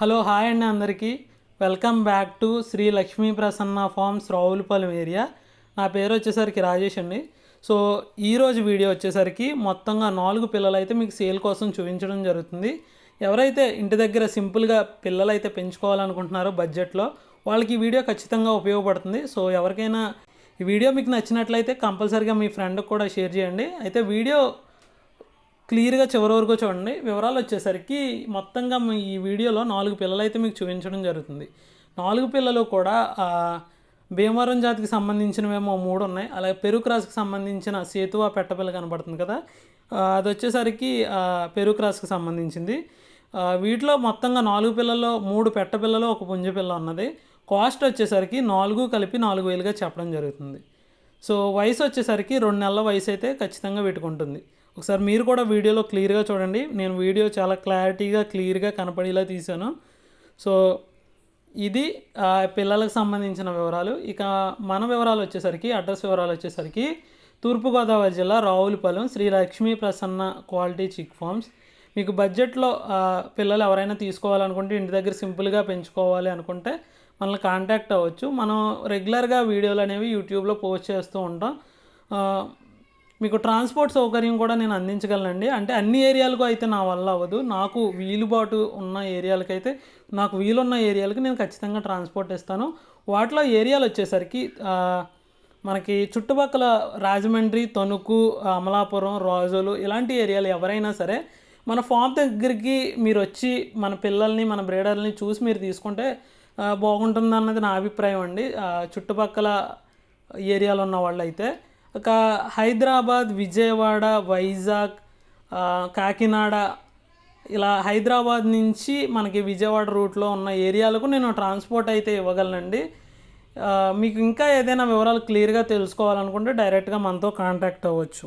Hello hi అండి అందరికీ. Welcome back to Sri Lakshmi Prasanna farms Ravulapalem area. నా పేరు వచ్చేసరికి రాజేష్ అండి. సో ఈరోజు వీడియో వచ్చేసరికి మొత్తంగా నాలుగు పిల్లలు అయితే మీకు సేల్ కోసం చూపించడం జరుగుతుంది. ఎవరైతే ఇంటి దగ్గర సింపుల్గా పిల్లలు అయితే పెంచుకోవాలనుకుంటున్నారో బడ్జెట్లో వాళ్ళకి ఈ వీడియో ఖచ్చితంగా ఉపయోగపడుతుంది. సో ఎవరికైనా ఈ వీడియో మీకు నచ్చినట్లయితే కంపల్సరీగా మీ ఫ్రెండ్కి కూడా షేర్ చేయండి. అయితే వీడియో క్లియర్గా చివరి వరకు చూడండి. వివరాలు వచ్చేసరికి మొత్తంగా మీ ఈ వీడియోలో నాలుగు పిల్లలు అయితే మీకు చూపించడం జరుగుతుంది. నాలుగు పిల్లలు కూడా భీమవరం జాతికి సంబంధించినవేమో మూడు ఉన్నాయి. అలాగే పెరుగు సంబంధించిన సేతువా పెట్టపిల్ల కనబడుతుంది కదా. అది వచ్చేసరికి పెరుక్రాస్కి పెరుగు సంబంధించింది. వీటిలో మొత్తంగా నాలుగు పిల్లల్లో మూడు పెట్టపిల్లలు ఒక పుంజ పిల్ల ఉన్నది. కాస్ట్ వచ్చేసరికి నాలుగు కలిపి నాలుగు వేలుగా చెప్పడం జరుగుతుంది. సో వయసు వచ్చేసరికి రెండు నెలల వయసు అయితే ఖచ్చితంగా పెట్టుకుంటుంది. ఒకసారి మీరు కూడా వీడియోలో క్లియర్గా చూడండి. నేను వీడియో చాలా క్లారిటీగా క్లియర్గా కనపడేలా తీశాను. సో ఇది పిల్లలకు సంబంధించిన వివరాలు. ఇక మన వివరాలు వచ్చేసరికి అడ్రస్ వివరాలు వచ్చేసరికి తూర్పుగోదావరి జిల్లా Ravulapalem Sri Lakshmi Prasanna quality chick farms. మీకు బడ్జెట్లో పిల్లలు ఎవరైనా తీసుకోవాలనుకుంటే ఇంటి దగ్గర సింపుల్గా పెంచుకోవాలి అనుకుంటే మనల్ని కాంటాక్ట్ అవ్వచ్చు. మనం రెగ్యులర్గా వీడియోలు అనేవి యూట్యూబ్లో పోస్ట్ చేస్తూ ఉంటాం. మీకు ట్రాన్స్పోర్ట్ సౌకర్యం కూడా నేను అందించగలనండి. అంటే అన్ని ఏరియాలకు అయితే నా వల్ల అవ్వదు. నాకు వీలుబాటు ఉన్న ఏరియాలకైతే నాకు వీలున్న ఏరియాలకి నేను ఖచ్చితంగా ట్రాన్స్పోర్ట్ ఇస్తాను. వాటిలో ఏరియాలు వచ్చేసరికి మనకి చుట్టుపక్కల రాజమండ్రి తణుకు అమలాపురం రాజోలు ఇలాంటి ఏరియాలు ఎవరైనా సరే మన ఫామ్ దగ్గరికి మీరు వచ్చి మన పిల్లల్ని మన బ్రీడర్ని చూసి మీరు తీసుకుంటే బాగుంటుంది అన్నది నా అభిప్రాయం అండి. చుట్టుపక్కల ఏరియాలో ఉన్న వాళ్ళు అయితే ఒక హైదరాబాద్ విజయవాడ వైజాగ్ కాకినాడ ఇలా హైదరాబాద్ నుంచి మనకి విజయవాడ రూట్లో ఉన్న ఏరియాలకు నేను ట్రాన్స్పోర్ట్ అయితే ఇవ్వగలనండి. మీకు ఇంకా ఏదైనా వివరాలు క్లియర్గా తెలుసుకోవాలనుకుంటే డైరెక్ట్గా మనతో కాంటాక్ట్ అవ్వచ్చు.